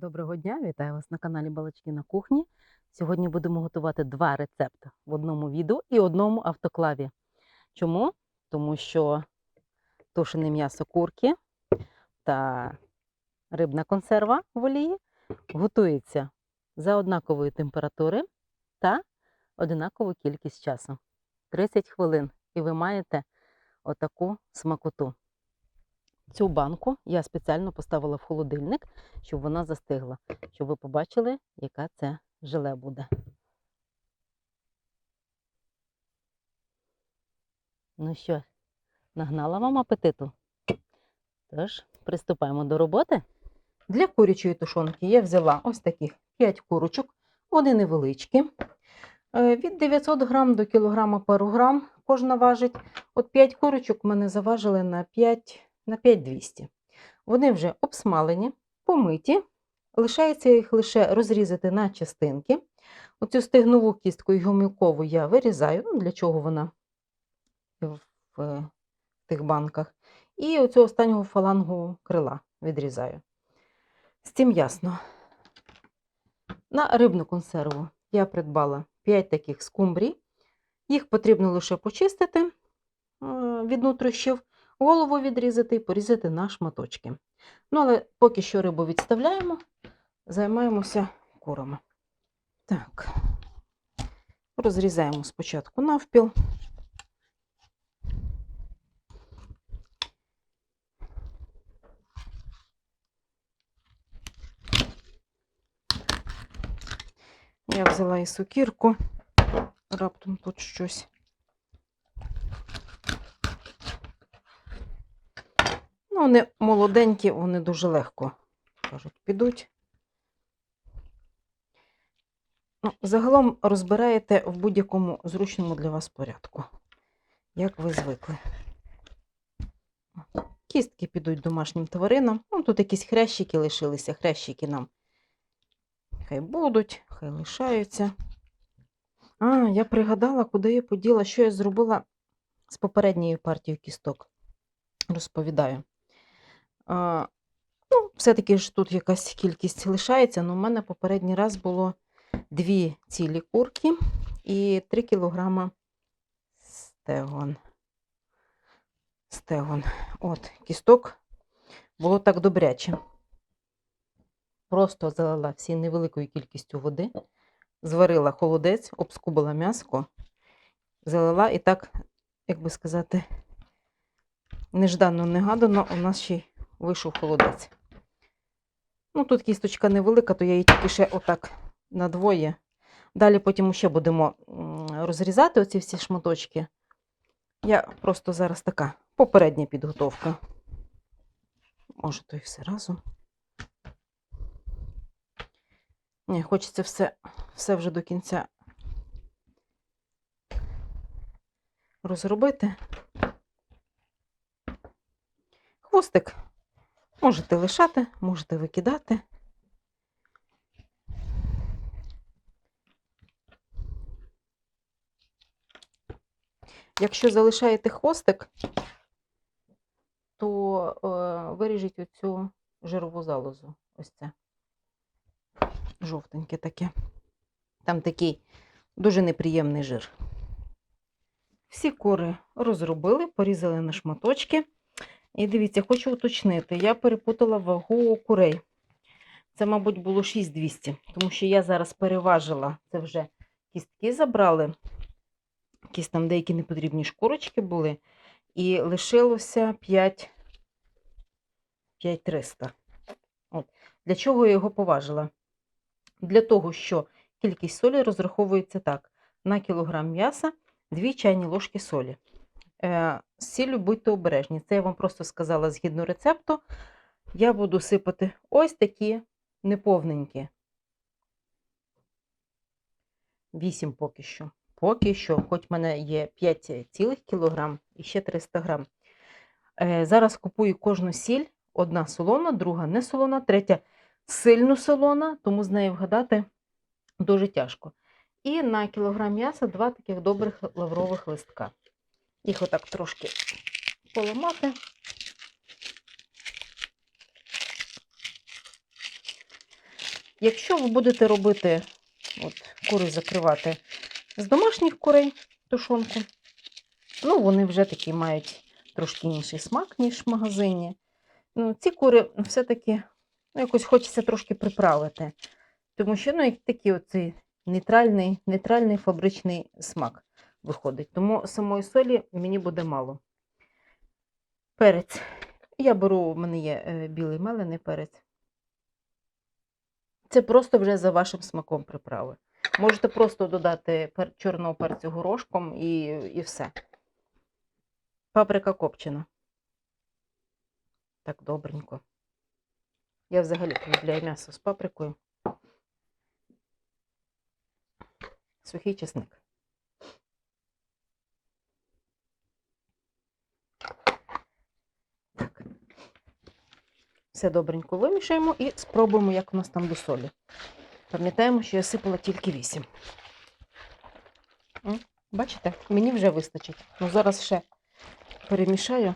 Доброго дня, вітаю вас на каналі Балачки на кухні. Сьогодні будемо готувати два рецепти в одному відео і одному автоклаві. Чому? Тому що тушене м'ясо курки та рибна консерва в олії готується за однакової температури та однакову кількість часу 30 хвилин. І ви маєте отаку смакоту. Цю банку я спеціально поставила в холодильник, щоб вона застигла, щоб ви побачили, яка це желе буде. Ну що, нагнала вам апетиту? Тож, приступаємо до роботи. Для курячої тушонки я взяла ось таких 5 курочок, вони невеличкі. Е, Від 900 грам до кілограма пару грам кожна важить. От 5 курочок мене заважили на 5 на 5200. Вони вже обсмалені, помиті. Лишається їх лише розрізати на частинки. Оцю стегнову кістку і гомілкову я вирізаю. Ну, для чого вона в, в тих банках. І оцю останнього фалангу крила відрізаю. З цим ясно. На рибну консерву я придбала 5 таких скумбрій. Їх потрібно лише почистити е, від нутрощів голову відрізати і порізати на шматочки. Ну, але поки що рибу відставляємо, займаємося курами. Так, розрізаємо спочатку навпіл. Я взяла і сукірку, раптом тут щось. Вони молоденькі, вони дуже легко, кажуть, підуть. Ну, загалом розбираєте в будь-якому зручному для вас порядку, як ви звикли. Кістки підуть домашнім тваринам. Ну, тут якісь хрящики лишилися, хрящики нам хай будуть, хай лишаються. А, я пригадала, куди я поділа, що я зробила з попередньою партією кісток. Розповідаю. Ну, Все-таки ж тут якась кількість лишається, але в мене попередній раз було дві цілі курки і 3 кілограма стегон. Стегон. От, кісток було так добряче. Просто залила всі невеликою кількістю води, зварила холодець, обскубила м'яско, залила і так, як би сказати, неждано-негадано у нас ще й вийшов холодець. Ну, тут кісточка невелика, то я її тільки ще отак надвоє. Далі потім ще будемо розрізати оці всі шматочки. Я просто зараз така попередня підготовка. Може, то і все разом. Ні, хочеться все, все вже до кінця розробити. Хвостик можете лишати, можете викидати. Якщо залишаєте хвостик, то е, виріжіть оцю жирову залозу. Ось це. Жовтеньке таке. Там такий дуже неприємний жир. Всі кори розробили, порізали на шматочки. І дивіться, хочу уточнити, я перепутала вагу курей. Це, мабуть, було 6200, тому що я зараз переважила, це вже кістки забрали, якісь там деякі непотрібні шкурочки були, і лишилося 5 5300. От. Для чого я його поважила? Для того, що кількість солі розраховується так: на кілограм м'яса 2 чайні ложки солі. Е, з сіллю будьте обережні. Це я вам просто сказала згідно рецепту. Я буду сипати ось такі неповненькі. 8 поки що. Поки що, хоч в мене є 5 цілих кілограм і ще 300 грам. Е, зараз купую кожну сіль. Одна солона, друга не солона, третя сильно солона, тому з нею вгадати дуже тяжко. І на кілограм м'яса два таких добрих лаврових листка. Їх отак трошки поламати. Якщо ви будете робити, от, кури закривати з домашніх курей тушонку, ну, вони вже такі мають трошки інший смак, ніж в магазині. Ну, ці кури все-таки ну, якось хочеться трошки приправити. Тому що ну, такий оцей нейтральний, нейтральний фабричний смак виходить. Тому самої солі мені буде мало. Перець. Я беру, у мене є е, білий мелений перець. Це просто вже за вашим смаком приправи. Можете просто додати чорного перцю горошком і, і все. Паприка копчена. Так, добренько. Я взагалі полюбляю м'ясо з паприкою. Сухий чесник. Все добренько вимішаємо і спробуємо, як у нас там до солі. Пам'ятаємо, що я сипала тільки 8. Бачите, мені вже вистачить. Ну, зараз ще перемішаю.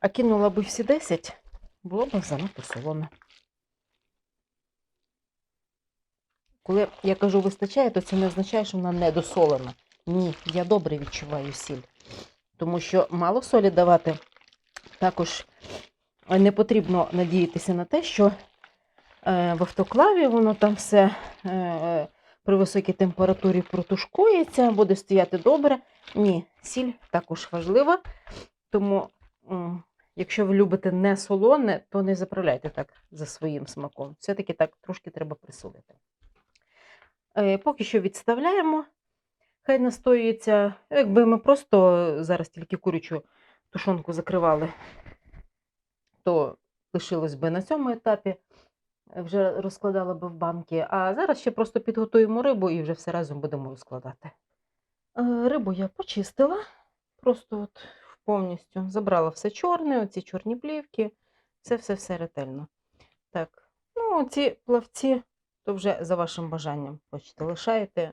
А кинула би всі 10, було б занадто солоно. Коли я кажу вистачає, то це не означає, що вона недосолена. Ні, я добре відчуваю сіль. Тому що мало солі давати також не потрібно надіятися на те, що е, в автоклаві воно там все е, при високій температурі протушкується, буде стояти добре. Ні, сіль також важлива. Тому, якщо ви любите не солоне, то не заправляйте так за своїм смаком. Все-таки так трошки треба присолити. Е, Поки що відставляємо. Хай настоюється. Якби ми просто зараз тільки курячу тушонку закривали, то лишилось би на цьому етапі, е, вже розкладала би в банки. А зараз ще просто підготуємо рибу і вже все разом будемо розкладати. Е, Рибу я почистила, просто от повністю забрала все чорне, оці чорні плівки, все-все-все ретельно. Так, ну ці плавці, то вже за вашим бажанням. Хочете лишаєте,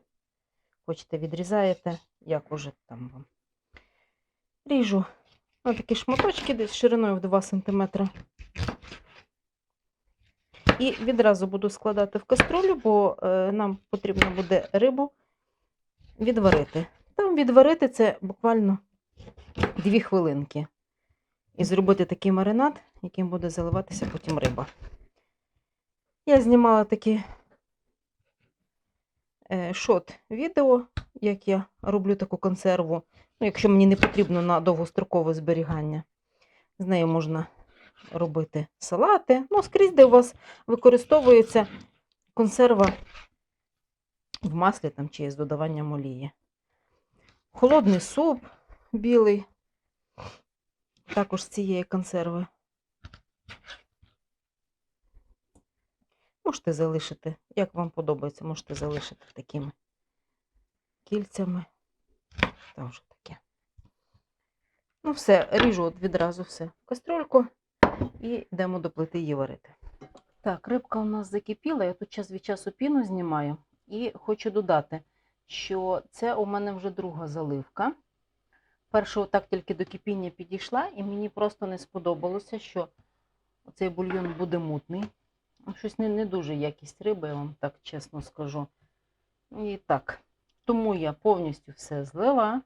хочете відрізаєте, як уже там вам. Ріжу на такі шматочки десь шириною в 2 см. І відразу буду складати в каструлю, бо е, нам потрібно буде рибу відварити. Там відварити це буквально 2 хвилинки. І зробити такий маринад, яким буде заливатися потім риба. Я знімала такі е, шот відео, як я роблю таку консерву. Ну, якщо мені не потрібно на довгострокове зберігання. З нею можна робити салати. Ну, скрізь, де у вас використовується консерва в маслі там, чи з додаванням олії. Холодний суп білий, також з цієї консерви. Можете залишити, як вам подобається, можете залишити такими кільцями. Там вже. Ну, все, ріжу от відразу все в кастрюльку і йдемо до плити її варити. Так, рибка у нас закипіла, я тут час від часу піну знімаю і хочу додати, що це у мене вже друга заливка. Перша отак тільки до кипіння підійшла, і мені просто не сподобалося, що цей бульйон буде мутний. Ну, Щось не, не дуже якість риби, я вам так чесно скажу. І так, тому я повністю все злила,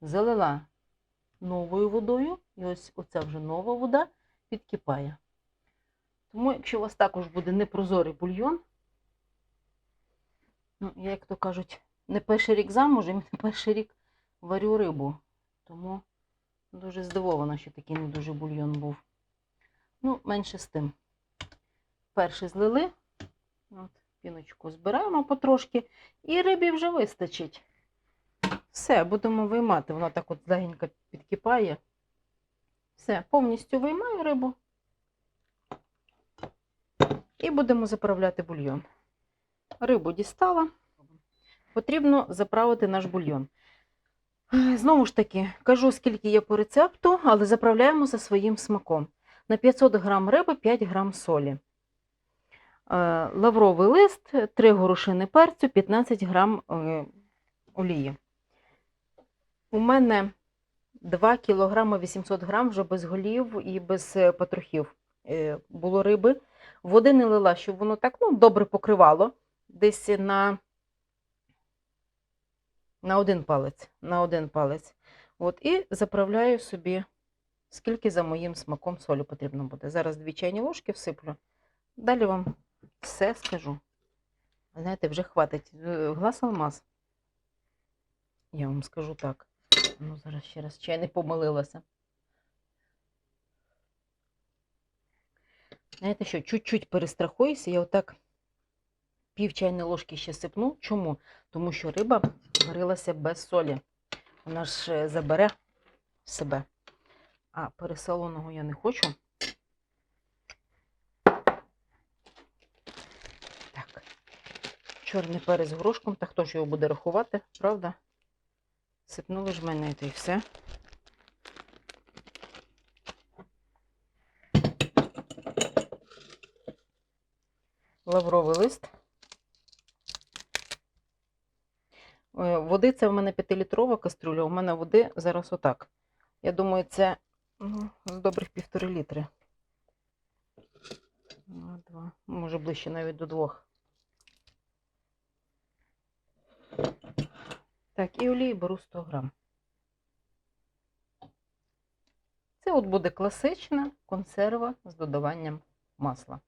залила новою водою, і ось оця вже нова вода підкипає. Тому, якщо у вас також буде непрозорий бульйон, ну, як то кажуть, не перший рік замужем, не перший рік варю рибу. Тому дуже здивована, що такий не дуже бульйон був. Ну, менше з тим. Перший злили. От, піночку збираємо потрошки, і рибі вже вистачить. Все, будемо виймати. Вона так от легенько підкипає. Все, повністю виймаю рибу. І будемо заправляти бульйон. Рибу дістала. Потрібно заправити наш бульйон. Знову ж таки, кажу, скільки є по рецепту, але заправляємо за своїм смаком. На 500 грам риби 5 грам солі. Е, Лавровий лист, 3 горошини перцю, 15 грам е, олії. У мене 2 кг 800 грам вже без голів і без е, патрухів е, було риби. Води не лила, щоб воно так ну, добре покривало. Десь на, на один палець. На один палець. От, і заправляю собі, скільки за моїм смаком солі потрібно буде. Зараз дві чайні ложки всиплю. Далі вам все скажу. Знаєте, вже хватить. Е, Глаз алмаз. Я вам скажу так. Ну, зараз ще раз чи я не помилилася. Знаєте що, чуть-чуть перестрахуюся, я отак пів чайної ложки ще сипну. Чому? Тому що риба варилася без солі. Вона ж е, забере себе. А пересоленого я не хочу. Так. Чорний перець з горошком, та хто ж його буде рахувати, правда? Сипнули ж мене і все. Лавровий лист. Е, Води це в мене 5-літрова кастрюля, у мене води зараз отак. Я думаю, це ну, з добрих півтори літри. Два. Може ближче навіть до двох. Так, і олії беру 100 грам. Це от буде класична консерва з додаванням масла.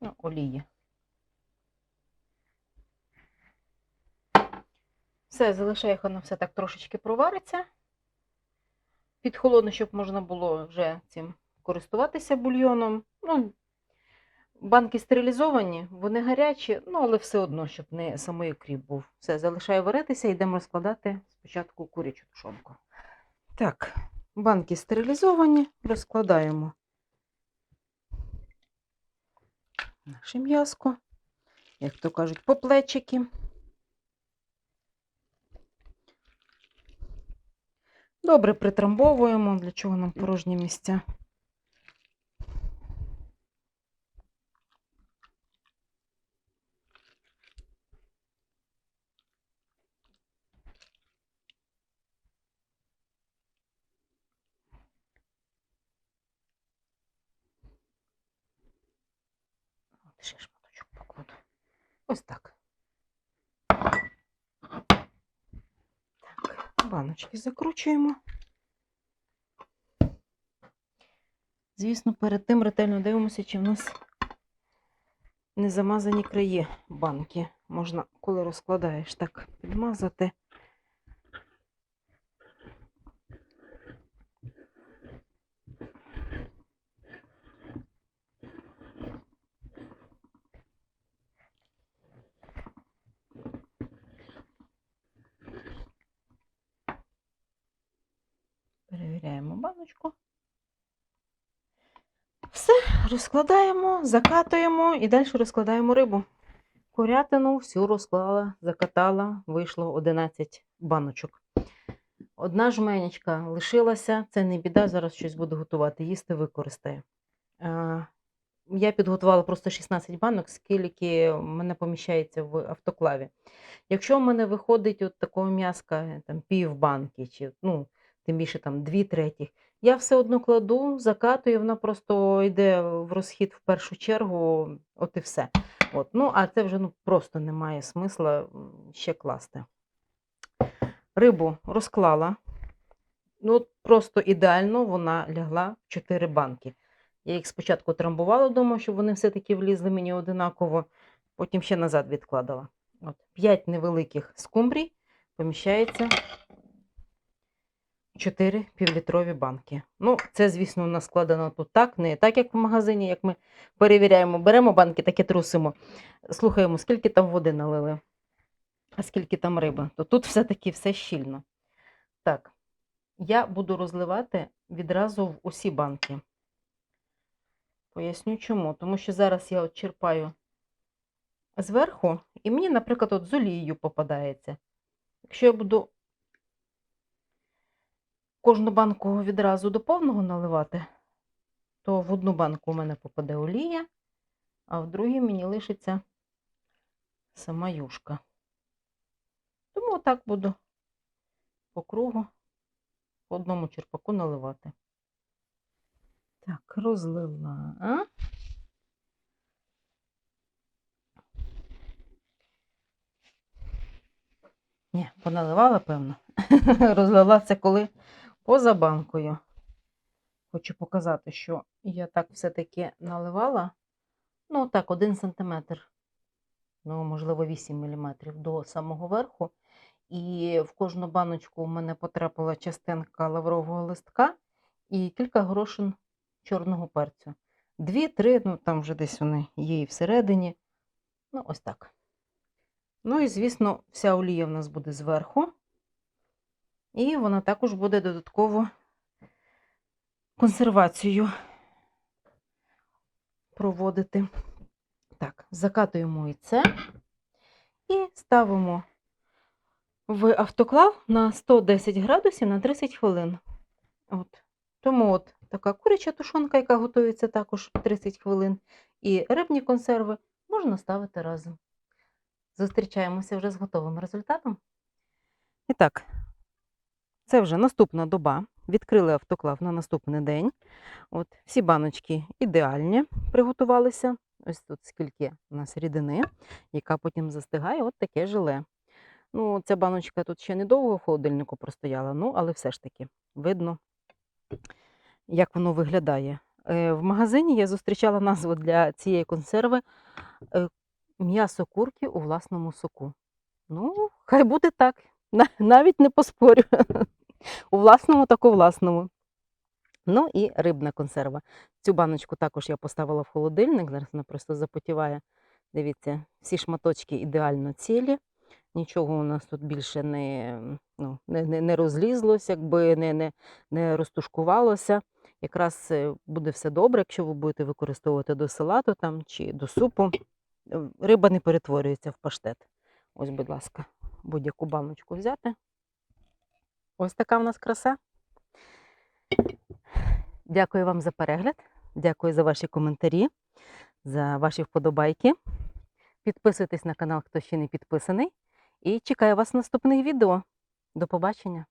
Ну, олії. Все, залишаю, воно все так трошечки провариться. Під холодно, щоб можна було вже цим користуватися бульйоном. Ну, банки стерилізовані, вони гарячі, ну, але все одно, щоб не самий кріп був. Все, залишаю варитися, йдемо розкладати спочатку курячу тушонку. Так, банки стерилізовані, розкладаємо наше м'яско, як то кажуть, по плечики. Добре притрамбовуємо, для чого нам порожні місця. Ще шматочок покладу. Ось так. Так, баночки закручуємо. Звісно, перед тим ретельно дивимося, чи в нас не замазані краї банки. Можна, коли розкладаєш, так підмазати. Перевіряємо баночку. Все, розкладаємо, закатуємо і далі розкладаємо рибу. Курятину всю розклала, закатала, вийшло 11 баночок. Одна жменечка лишилася, це не біда, зараз щось буду готувати, їсти використаю. Я підготувала просто 16 банок, скільки мене поміщається в автоклаві. Якщо в мене виходить от такого м'яска там, пів банки, чи ну, тим більше там дві третіх, я все одно кладу, закатую, вона просто йде в розхід в першу чергу, от і все. От. Ну, а це вже ну, просто немає смисла ще класти. Рибу розклала. Ну, просто ідеально вона лягла в 4 банки. Я їх спочатку трамбувала вдома, щоб вони все-таки влізли мені одинаково, потім ще назад відкладала. От, 5 невеликих скумбрій поміщається 4 півлітрові банки. Ну, це, звісно, у нас складено тут так, не так, як в магазині, як ми перевіряємо, беремо банки, таке трусимо, слухаємо, скільки там води налили, а скільки там риби. То тут все-таки все щільно. Так, я буду розливати відразу в усі банки. Поясню чому. Тому що зараз я от черпаю зверху, і мені, наприклад, от з олією попадається. Якщо я буду кожну банку відразу до повного наливати, то в одну банку у мене попаде олія, а в другій мені лишиться сама юшка. Тому отак буду по кругу по одному черпаку наливати. Так, розлила. а? Ні, поналивала, певно. Розлила це коли поза банкою. Хочу показати, що я так все-таки наливала. Ну, так, один сантиметр, ну, можливо, 8 міліметрів до самого верху. І в кожну баночку у мене потрапила частинка лаврового листка і кілька горошин чорного перцю. Дві-три, ну там вже десь вони є і всередині. Ну, ось так. Ну і, звісно, вся олія в нас буде зверху. І вона також буде додатково консервацію проводити. Так, закатуємо і це і ставимо в автоклав на 110 градусів на 30 хвилин. От. Тому от така куряча тушонка, яка готується також 30 хвилин, і рибні консерви можна ставити разом. Зустрічаємося вже з готовим результатом. І так, це вже наступна доба. Відкрили автоклав на наступний день. От, всі баночки ідеальні приготувалися. Ось тут скільки у нас рідини, яка потім застигає, от таке желе. Ну, ця баночка тут ще недовго в холодильнику простояла, ну, але все ж таки видно, як воно виглядає. Е, В магазині я зустрічала назву для цієї консерви е, м'ясо курки у власному соку. Ну, хай буде так. На- Навіть не поспорю. У власному, так у власному. Ну і рибна консерва. Цю баночку також я поставила в холодильник. Зараз вона просто запотіває. Дивіться, всі шматочки ідеально цілі. Нічого у нас тут більше не, ну, не, не, не розлізлось, якби не, не, не розтушкувалося. Якраз е, буде все добре, якщо ви будете використовувати до салату там, чи до супу. Е, Риба не перетворюється в паштет. Ось, будь ласка, будь-яку баночку взяти. Ось така в нас краса. Дякую вам за перегляд. Дякую за ваші коментарі, за ваші вподобайки. Підписуйтесь на канал, хто ще не підписаний. І чекаю вас в наступних відео. До побачення!